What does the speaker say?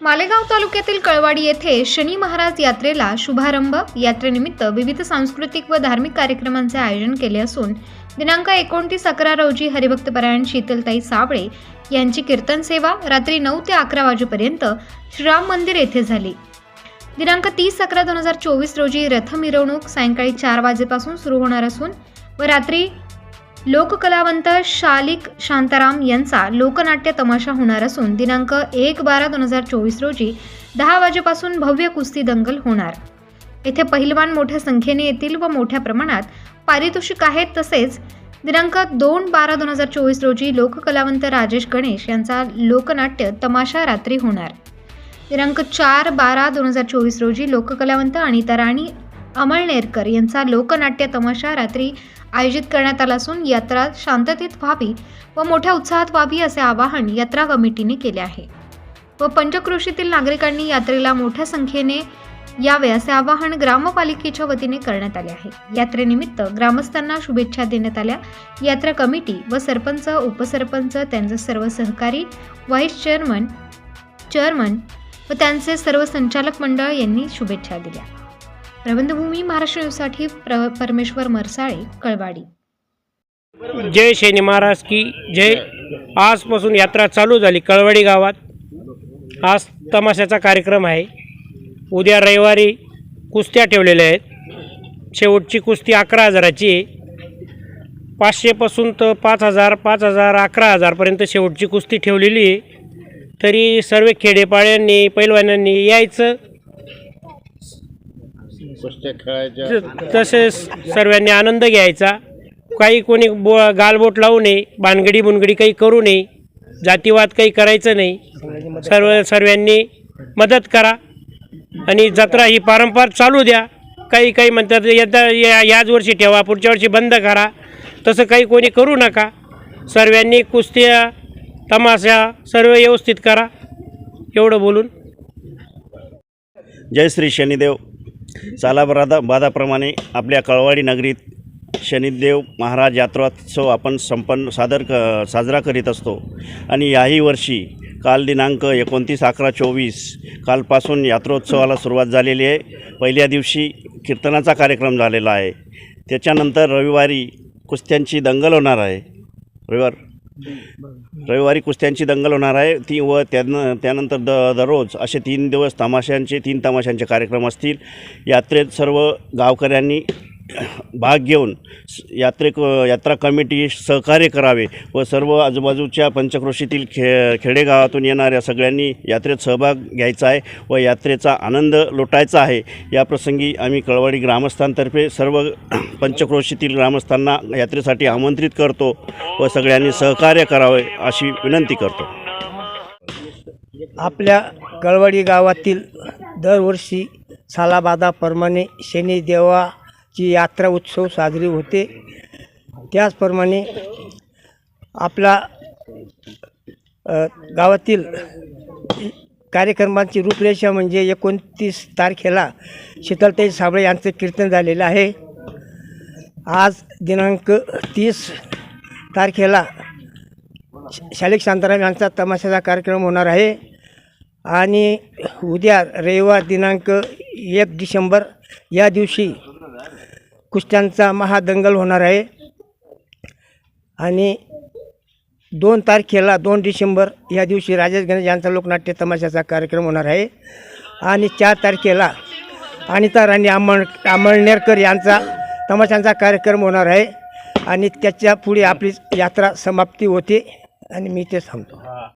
मालेगाव तालुक्यातील कळवाडी येथे शनी महाराज यात्रेला शुभारंभ. यात्रेनिमित्त विविध सांस्कृतिक व धार्मिक कार्यक्रमांचे आयोजन केले असून दिनांक एकोणतीस अकरा रोजी हरिभक्तपरायण शीतलताई साबळे यांची कीर्तन सेवा रात्री नऊ ते अकरा वाजेपर्यंत श्रीराम मंदिर येथे झाली. दिनांक तीस अकरा दोन हजार चोवीस रोजी रथ मिरवणूक सायंकाळी चार वाजेपासून सुरू होणार असून व रात्री लोककलावंत शालिक शांताराम यांचा लोकनाट्य तमाशा होणार असून दिनांक एक बारा दोन हजार चोवीस रोजी दहा वाजेपासून भव्य कुस्ती दंगल होणार. येथे पहिलवान मोठ्या संख्येने येतील व मोठ्या प्रमाणात पारितोषिक आहेत तसेच दिनांक दोन बारा दोन हजार चोवीस रोजी लोककलावंत राजेश गणेश यांचा लोकनाट्य तमाशा रात्री होणार. दिनांक चार बारा दोन हजार चोवीस रोजी लोककलावंत अनिता राणी अमळनेरकर यांचा लोकनाट्य तमाशा रात्री आयोजित करण्यात आला असून यात्रा शांततेत व्हावी व मोठ्या उत्साहात व्हावी असे आवाहन यात्रा कमिटीने केले आहे. व पंचक्रोशीतील नागरिकांनी यात्रेला मोठ्या संख्येने यावे असे आवाहन ग्रामपालिकेच्या वतीने करण्यात आले आहे. यात्रेनिमित्त ग्रामस्थांना शुभेच्छा देण्यात आल्या. यात्रा कमिटी व सरपंच उपसरपंच त्यांचे सर्व सहकारी व्हाईस चेअरमन चेअरमन व त्यांचे सर्व संचालक मंडळ यांनी शुभेच्छा दिल्या. प्रबंधभूमी महाराष्ट्र न्यूजसाठी प्र परमेश्वर मरसाळे कळवाडी. जय शनी महाराज की जय. आजपासून यात्रा चालू झाली कळवडी गावात. आज तमाशाचा कार्यक्रम आहे. उद्या रविवारी कुस्त्या ठेवलेल्या आहेत. शेवटची कुस्ती अकरा हजाराची आहे. पाचशेपासून तर पाच हजार पाच हजार अकरा हजारपर्यंत शेवटची कुस्ती ठेवलेली आहे. तरी सर्व खेडेपाड्यांनी पैलवानांनी यायचं. कुस्त्या खेळायच्या त- तसेच सर्वांनी आनंद घ्यायचा. काही कोणी बो गालबोट लावू नये बानगडी बुनगडी काही करू नये जातीवाद काही करायचं नाही. सर्व सर्वांनी मदत करा आणि जत्रा ही पारंपरिक चालू द्या. काही काही म्हणतात यदा या याच वर्षी ठेवा पुढच्या वर्षी बंद करा. तसं काही कोणी करू नका. सर्वांनी कुस्त्या तमाशा सर्व व्यवस्थित करा. एवढं बोलून. जय श्री शनिदेव. सालाबादा बादाप्रमाणे आपल्या कळवाडी नगरीत शनिदेव महाराज यात्रोत्सव आपण संपन्न सादर क साजरा करीत असतो. आणि याही वर्षी काल दिनांक एकोणतीस अकरा चोवीस कालपासून यात्रोत्सवाला सुरुवात झालेली आहे. पहिल्या दिवशी कीर्तनाचा कार्यक्रम झालेला आहे. त्याच्यानंतर रविवारी कुस्त्यांची दंगल होणार आहे. रविवार रविवारी कुस्त्यांची दंगल होणार आहे. ती व त्यानं त्यानंतर द दररोज असे तीन दिवस तमाशांचे तीन तमाशांचे कार्यक्रम असतील. यात्रेत सर्व गावकऱ्यांनी भाग घेऊन यात्रेक यात्रा कमिटी सहकार्य करावे व सर्व आजूबाजूच्या पंचक्रोशीतील खे खेडेगावातून येणाऱ्या सगळ्यांनी यात्रेत सहभाग घ्यायचा आहे व यात्रेचा आनंद लुटायचा आहे. या प्रसंगी आम्ही कळवाडी ग्रामस्थांतर्फे सर्व पंचक्रोशीतील ग्रामस्थांना यात्रेसाठी आमंत्रित करतो व सगळ्यांनी सहकार्य करावे अशी विनंती करतो. आपल्या कळवाडी गावातील दरवर्षी सालाबादाप्रमाणे ची यात्रा उत्सव साजरी होते त्याचप्रमाणे आपला गावातील कार्यक्रमांची रूपरेषा म्हणजे एकोणतीस तारखेला शीतलताई साबळे यांचं कीर्तन झालेलं आहे. आज दिनांक तीस तारखेला शालिक शांताराम यांचा तमाशाचा कार्यक्रम होणार आहे. आणि उद्या रविवार दिनांक एक डिसेंबर या दिवशी कुस्त्यांचा महादंगल होणार आहे. आणि दोन तारखेला दोन डिसेंबर या दिवशी राजेश गणेश यांचा लोकनाट्य तमाशाचा कार्यक्रम होणार आहे. आणि चार तारखेला अनिता राणी आमण आमळनेरकर यांचा तमाशांचा कार्यक्रम होणार आहे. आणि त्याच्या पुढे आपली यात्रा समाप्ती होते. आणि मी ते थांबतो.